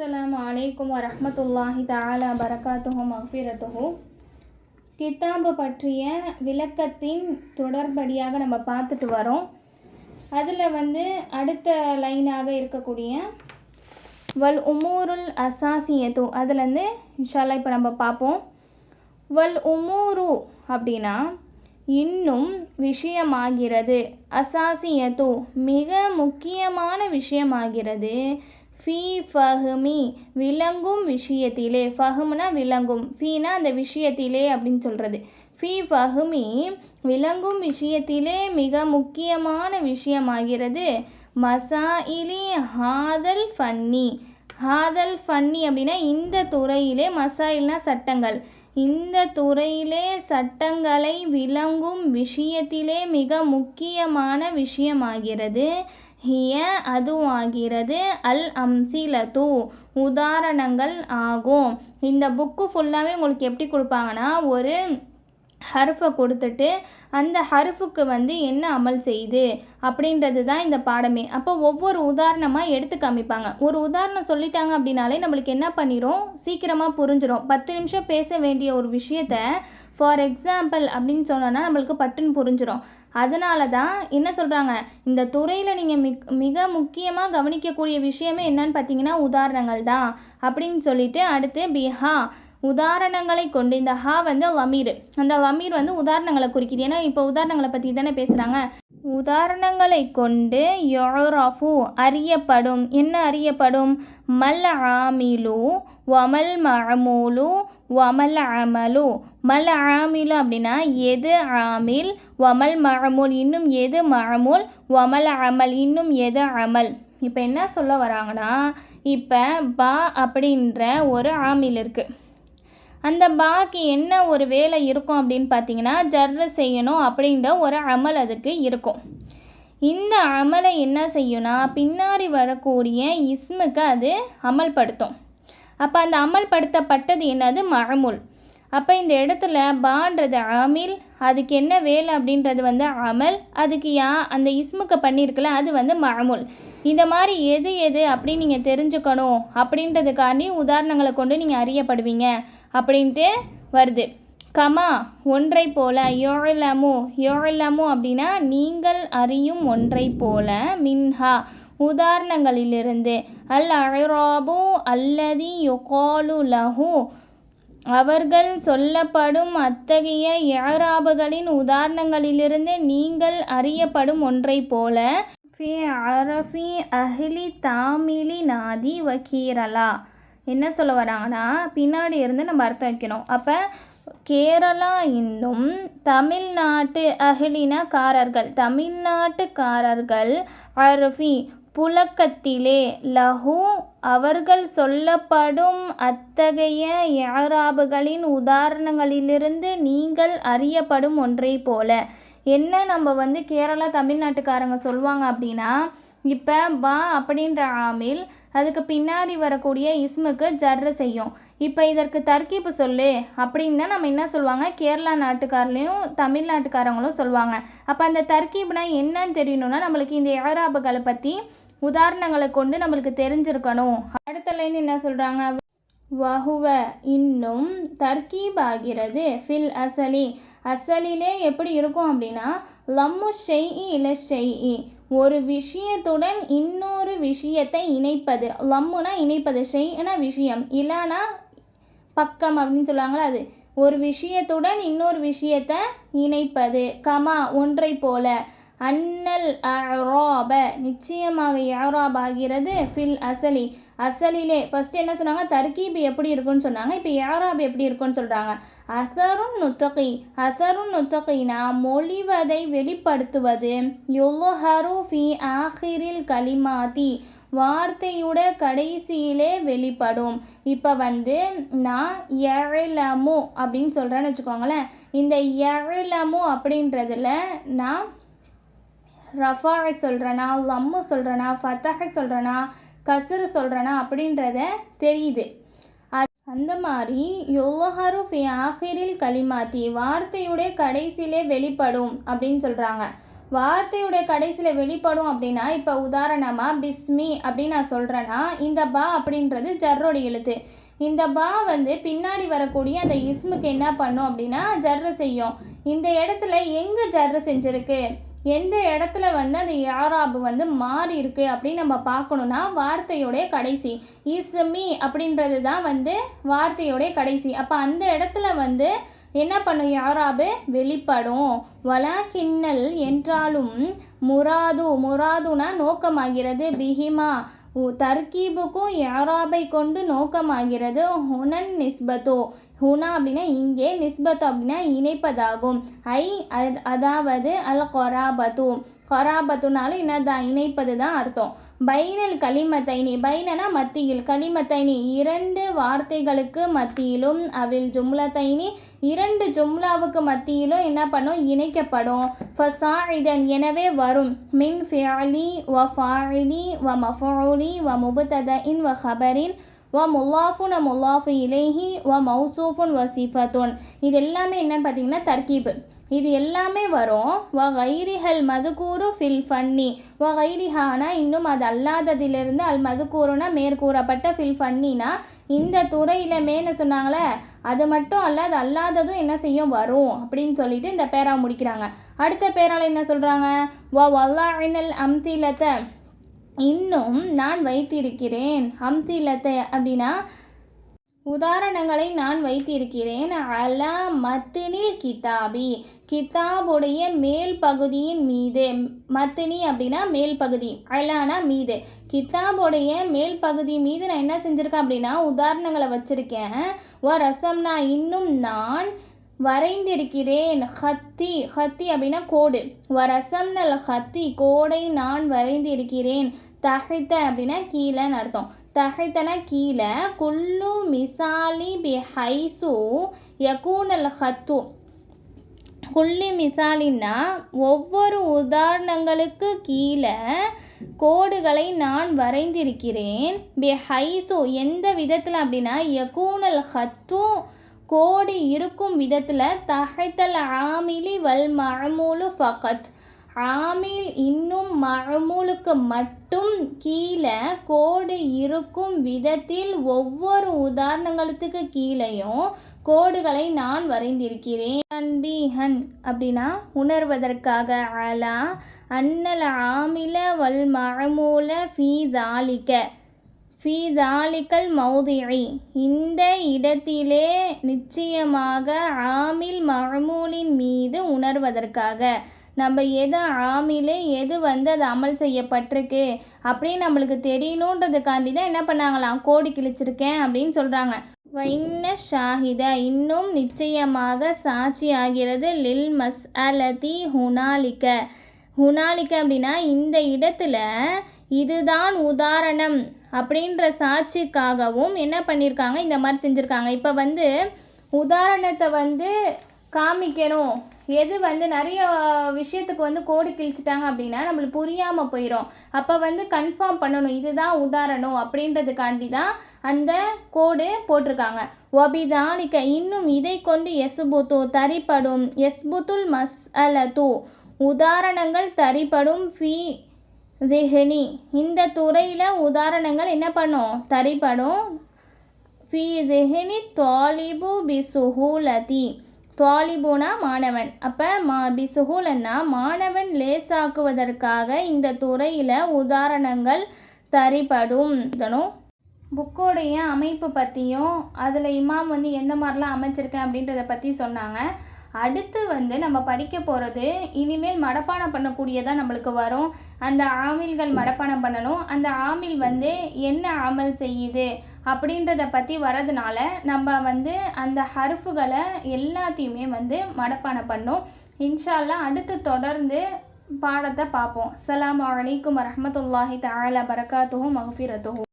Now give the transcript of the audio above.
அஸ்ஸலாமு அலைக்கும் வரஹ்மத்துல்லாஹி தஆலா பரகாத்துஹு மஃபிரத்துஹு. கித்தாபு பற்றிய விளக்கத்தின் தொடர்படியாக நம்ம பார்த்துட்டு வரோம். அதில் வந்து அடுத்த லைனாக இருக்கக்கூடிய வல் உமூருல் அசாசியத்து அதுலேருந்து இன்ஷால்லா இப்போ நம்ம பார்ப்போம். வல் உமூரு அப்படின்னா இன்னும் விஷயமாகிறது. அசாசியத்து மிக முக்கியமான விஷயமாகிறது. ஃபீ ஃபஹுமி விளங்கும் விஷயத்திலே. ஃபஹ்ம்னா விளங்கும். ஃபீனா அந்த விஷயத்திலே அப்படின்னு சொல்கிறது ஃபீ ஃபஹுமி விளங்கும் விஷயத்திலே மிக முக்கியமான விஷயமாகிறது. மசாயிலி ஹாதல் ஃபன்னி. ஹாதல் ஃபன்னி அப்படின்னா இந்த துறையிலே மசாயில்னா சட்டங்கள். இந்த துறையிலே சட்டங்களை விளங்கும் விஷயத்திலே மிக முக்கியமான விஷயமாகிறது. ஹிய அதுவாகிறது. அல் அம்சிலத்து உதாரணங்கள் ஆகும். இந்த புக்கு ஃபுல்லாகவே உங்களுக்கு எப்படி கொடுப்பாங்கன்னா ஒரு ஹர்ஃபை கொடுத்துட்டு அந்த ஹர்ஃபுக்கு வந்து என்ன அமல் செய்யுது அப்படின்றது தான் இந்த பாடமே. அப்போ ஒவ்வொரு உதாரணமாக எடுத்து காமிப்பாங்க. ஒரு உதாரணம் சொல்லிட்டாங்க அப்படின்னாலே நம்மளுக்கு என்ன பண்ணிடும் சீக்கிரமாக புரிஞ்சிடும் பத்து நிமிஷம் பேச வேண்டிய ஒரு விஷயத்த ஃபார் எக்ஸாம்பிள் அப்படின்னு சொன்னோன்னா நம்மளுக்கு பட்டுன்னு புரிஞ்சிடும் அதனால தான் என்ன சொல்கிறாங்க இந்த துறையில் நீங்கள் மிக் மிக முக்கியமாக கவனிக்கக்கூடிய விஷயமே என்னன்னு பார்த்தீங்கன்னா உதாரணங்கள் தான். அப்படின்னு சொல்லிட்டு அடுத்து பிஹா உதாரணங்களை கொண்டு இந்த ஹா வந்து லமீர். அந்த லமீர் வந்து உதாரணங்களை குறிக்கிது. ஏன்னா இப்போ உதாரணங்களை பற்றி தானே பேசுகிறாங்க உதாரணங்களை கொண்டு யோராஃபு அறியப்படும். என்ன அறியப்படும்? மல் ஆமிலு வமல் மழமூலு வமல் அமலு மல் ஆமிலு அப்படின்னா எது ஆமில்? வமல் மஅமூல் இன்னும் எது மஅமூல் வமல் அமல். இன்னும் எது அமல்? இப்போ என்ன சொல்ல வராங்கன்னா இப்போ பா அப்படின்ற ஒரு ஆமில் இருக்குது அந்த பாக்கு என்ன ஒரு வேலை இருக்கும் அப்படின்னு பார்த்தீங்கன்னா ஜர்ரு செய்யணும் அப்படின்ற ஒரு அமல் அதுக்கு இருக்கும். இந்த அமலை என்ன செய்யும்னா பின்னாடி வரக்கூடிய இஸ்முக்கு அது அமல்படுத்தும். அப்போ அந்த அமல்படுத்தப்பட்டது என்னது? மழமுல். அப்போ இந்த இடத்துல பான்றது அமில் அதுக்கு என்ன வேலை அப்படின்றது வந்து அமல் அதுக்கு யா அந்த இஸ்முக்கு பண்ணியிருக்கல அது வந்து மழமுல் இந்த மாதிரி எது எது அப்படின்னு நீங்கள் தெரிஞ்சுக்கணும் அப்படின்றதுக்காண்டி உதாரணங்களை கொண்டு நீங்கள் அறியப்படுவீங்க அப்படின்ட்டு வருது. கமா ஒன்றை போல யோழமு யோழமு அப்படின்னா நீங்கள் அறியும் ஒன்றை போல மின்ஹா உதாரணங்களிலிருந்து. அல் அழராபு அல்லதி யொகாலு லஹு அவர்கள் சொல்லப்படும் அத்தகைய ஏராபுகளின் உதாரணங்களிலிருந்து நீங்கள் அறியப்படும் ஒன்றைப் போல ஃபி அரஃபி அஹ்லி தாமிலி நாதி வக்கீரலா என்ன சொல்ல வராங்கன்னா பின்னாடி இருந்து நம்ம அர்த்தம் வைக்கணும். அப்போ கேரளா இன்னும் தமிழ்நாட்டு அகிலினக்காரர்கள் தமிழ்நாட்டுக்காரர்கள் அரஃபி புழக்கத்திலே லஹு அவர்கள் சொல்லப்படும் அத்தகைய யாராபுகளின் உதாரணங்களிலிருந்து நீங்கள் அறியப்படும் ஒன்றை போல. என்ன நம்ம வந்து கேரளா தமிழ்நாட்டுக்காரங்க சொல்லுவாங்க அப்படின்னா இப்போ பா அப்படின்ற ஆமில் அதுக்கு பின்னாடி வரக்கூடிய இஸ்முக்கு ஜர்ரு செய்யும். இப்போ இதற்கு தர்கீப்பு சொல்லு அப்படின்னு தான் நம்ம என்ன சொல்லுவாங்க? கேரளா நாட்டுக்காரலையும் தமிழ்நாட்டுக்காரங்களும் சொல்லுவாங்க. அப்போ அந்த தர்கீப்னா என்னன்னு தெரியணும்னா நம்மளுக்கு இந்த ஏராபுகளை பற்றி உதாரணங்களை கொண்டு நம்மளுக்கு தெரிஞ்சிருக்கணும். அடுத்த லைன் என்ன சொல்கிறாங்க வஹுவ இன்னும் தர்கீப் ஆகிறது ஃபில் அசலி. அசலிலே எப்படி இருக்கும் அப்படின்னா லம்மு செய்இ இல்லை செய்இ ஒரு விஷயத்துடன் இன்னொரு விஷயத்தை இணைப்பது. லம்முனா இணைப்பது ஷெய்னா விஷயம். இல்லைனா பக்கம் அப்படின்னு சொல்லுவாங்களா அது. ஒரு விஷயத்துடன் இன்னொரு விஷயத்தை இணைப்பது. கமா ஒன்றை போல. அன்னல் அராப நிச்சயமாக யாராப் ஆகிறது ஃபில் அசலி. அசலிலே ஃபர்ஸ்ட் என்ன சொன்னாங்க? தர்கீப் எப்படி இருக்குன்னு சொன்னாங்க. இப்போ யாராப் எப்படி இருக்குன்னு சொல்கிறாங்க அசருன் நுத்தகி. அசருன் நுத்தகினா மொழிவதை வெளிப்படுத்துவது. யொல்லுஹரு ஃபி ஆஹிரில் கலிமாதி. வார்த்தையோட கடைசியிலே வெளிப்படும். இப்போ வந்து நான் எழலமு அப்படின்னு சொல்கிறேன்னு வச்சுக்கோங்களேன். இந்த எழலமு அப்படின்றதுல நான் ரஃபாவை சொல்கிறேனா லம்மு சொல்கிறேனா ஃபத்தஹை சொல்கிறேனா கசுரு சொல்கிறேனா அப்படின்றத தெரியுது. அந்த மாதிரி யோஹரு ஃபி ஆஹிரில் கலிமாத்தி வார்த்தையுடைய கடைசியிலே வெளிப்படும் அப்படின்னு சொல்கிறாங்க வார்த்தையுடைய கடைசியில் வெளிப்படும் அப்படின்னா இப்போ உதாரணமாக பிஸ்மி அப்படின்னு நான் சொல்கிறேன்னா இந்த பா அப்படின்றது ஜர்ரோட எழுத்து. இந்த பா வந்து பின்னாடி வரக்கூடிய அந்த இஸ்முக்கு என்ன பண்ணும் அப்படின்னா ஜர்ரு செய்யும். இந்த இடத்துல எங்கே ஜர்ரு செஞ்சுருக்கு? எந்த இடத்துல வந்து அந்த யாராபு வந்து மாறி இருக்கு அப்படின்னு நம்ம பார்க்கணுன்னா வார்த்தையோடைய கடைசி. இஸ்மி அப்படின்றது தான் வந்து வார்த்தையோடைய கடைசி. அப்போ அந்த இடத்துல வந்து என்ன பண்ணும் யாராபு? வெளிப்படும். வலா கிண்ணல் என்றாலும் முராது முராதுனா நோக்கமாகிறது. பிஹிமா தர்கீபுக்கும் யாராபை கொண்டு நோக்கமாகிறது. ஹுனன் நிஸ்பத்தோ. ஹுனா அப்படின்னா இங்கே நிஸ்பத் அப்படின்னா இணைப்பதாகும். ஐ அதாவது அல் கொராபத்து கொராபத்துனாலும் என்னதான் இணைப்பது தான் அர்த்தம். பைனல் களிமத்தைனி. பைனனா மத்தியில். களிமத்தைனி. இரண்டு வார்த்தைகளுக்கு மத்தியிலும் அவில் ஜும்லத்தைனி. இரண்டு ஜும்லாவுக்கு மத்தியிலும் என்ன பண்ணும்? இணைக்கப்படும். ஃபசாயிதன் எனவே வரும். மின் ஃபியாலி வ ஃபாயிலி வ மஃபூலி வ முபுத்தத இன் வ ஹபரின் வ முல்லாஃபுன் முல்லாஃபு இலேஹி வ மௌசூஃபுன் வ சிஃபத்துன். இது எல்லாமே என்னன்னு பார்த்தீங்கன்னா தர்கீப். இது எல்லாமே வரும். வ கைரிஹல் மதுக்கூறு ஃபில் ஃபன்னி. வ கைரிஹானா இன்னும் அது அல்லாததிலிருந்து அல் மதுக்கூறுனா மேற்கூறப்பட்ட ஃபில் ஃபன்னினா இந்த துறையில் சொன்னாங்களே அது மட்டும் அல்ல அது அல்லாததும் என்ன செய்யும்? வரும் அப்படின்னு சொல்லிட்டு இந்த பேரா முடிக்கிறாங்க. அடுத்த பேரால் என்ன சொல்கிறாங்க வ வல்லாயினல் அம்திலத்தை இன்னும் நான் வைத்திருக்கிறேன். அம்திலத்தை அப்படின்னா உதாரணங்களை நான் வைத்திருக்கிறேன். அலா மத்தினில் கிதாபி. கிதாபுடைய மேல் பகுதியின் மீது மத்தினி அப்படின்னா மேல் பகுதி அலானா மீது. கிதாபுடைய மேல் பகுதி மீது நான் என்ன செஞ்சுருக்கேன் அப்படின்னா உதாரணங்களை வச்சுருக்கேன். ஓ ரசம்னா இன்னும் நான் வரைந்திருக்கிறேன். ஹத்தி ஹத்தி அப்படின்னா கோடு. வரசம்னல் ஹத்தி கோடை நான் வரைந்திருக்கிறேன். தகைத்த அப்படின்னா கீழேன்னு அர்த்தம். தகைத்தன கீழே குல்லு மிசாலி பி ஹைசு யகூனல் ஹத்து. குள்ளி மிசாலின்னா ஒவ்வொரு உதாரணங்களுக்கு கீழே கோடுகளை நான் வரைந்திருக்கிறேன். பி ஹைசு எந்த விதத்தில் அப்படின்னா யகூனல் ஹத்தும் கோடு இருக்கும் விதத்தில் தகைத்தல் ஆமிலி வல் மழமூலு ஃபகத். ஆமில் இன்னும் மழமூலுக்கு மட்டும் கீழே கோடு இருக்கும் விதத்தில் ஒவ்வொரு உதாரணங்களுக்கு கீழேயும் கோடுகளை நான் வரைந்திருக்கிறேன். தன்பீஹன் அப்படின்னா உணர்வதற்காக. அலா அன்னல் ஆமில வல் மழமூல ஃபீ தாலிக்க ஃபீ தாலிக்கல் மௌதிஇ இந்த இடத்திலே நிச்சயமாக ஆமில் மழமூலின் மீது உணர்வதற்காக நம்ம எது ஆமிலே எது வந்து அது அமல் செய்யப்பட்டிருக்கு அப்படின்னு நம்மளுக்கு தெரியணுன்றதுக்காண்டி தான் என்ன பண்ணாங்களாம் கோடி கிழிச்சிருக்கேன் அப்படின்னு சொல்கிறாங்க வைன்ன ஷாஹித இன்னும் நிச்சயமாக சாட்சி ஆகிறது லில் மஸ் அலதி ஹுனாலிக்க ஹுனாலிக்க அப்படின்னா இந்த இடத்துல இதுதான் உதாரணம். அப்படின்ற சாட்சிக்காகவும் என்ன பண்ணியிருக்காங்க இந்த மாதிரி செஞ்சுருக்காங்க. இப்போ வந்து உதாரணத்தை வந்து காமிக்கணும். எது வந்து நிறைய விஷயத்துக்கு வந்து கோடு கிழிச்சிட்டாங்க அப்படின்னா நம்மளுக்கு புரியாமல் போயிடும் அப்போ வந்து கன்ஃபார்ம் பண்ணணும். இதுதான் உதாரணம் அப்படின்றதுக்காண்டி தான் அந்த கோடு போட்டிருக்காங்க. ஒபிதானிக்க இன்னும் இதை கொண்டு எஸ்புத்து தரிப்படும். எஸ்புத்துல் மஸ் அலது உதாரணங்கள் தரிப்படும். ஃபீ திஹினி இந்த துறையில் உதாரணங்கள் என்ன பண்ணும்? தரிப்படும். ஃபி திஹ்னி தாலிபு பி சுஹூலதி தாலிபுனா மாணவன். அப்போ மா பிசுகூலன்னா மாணவன் லேசாக்குவதற்காக இந்த துறையில் உதாரணங்கள் தரிப்படும். இதனும் புக்கோடைய அமைப்பு பற்றியும் அதில் இமாம் வந்து எந்த மாதிரிலாம் அமைச்சிருக்கேன் அப்படின்றத பற்றி சொன்னாங்க. அடுத்து வந்து நம்ம படிக்க போகிறது இனிமேல் மனப்பாடம் பண்ணக்கூடியதாக நம்மளுக்கு வரும். அந்த ஆமில்கள் மனப்பாடம் பண்ணணும். அந்த ஆமில் வந்து என்ன அமல் செய்யுது அப்படின்றத பற்றி வரதுனால நம்ம வந்து அந்த ஹர்ஃபுகளை எல்லாத்தையுமே வந்து மனப்பாடம் பண்ணோம். இன்ஷால்லா அடுத்து தொடர்ந்து பாடத்தை பார்ப்போம். அஸ்ஸலாமு வலைக்கம் வரமத்துல்லாஹி தஆலா பரகாத்துஹு மஃபிரத்துஹு.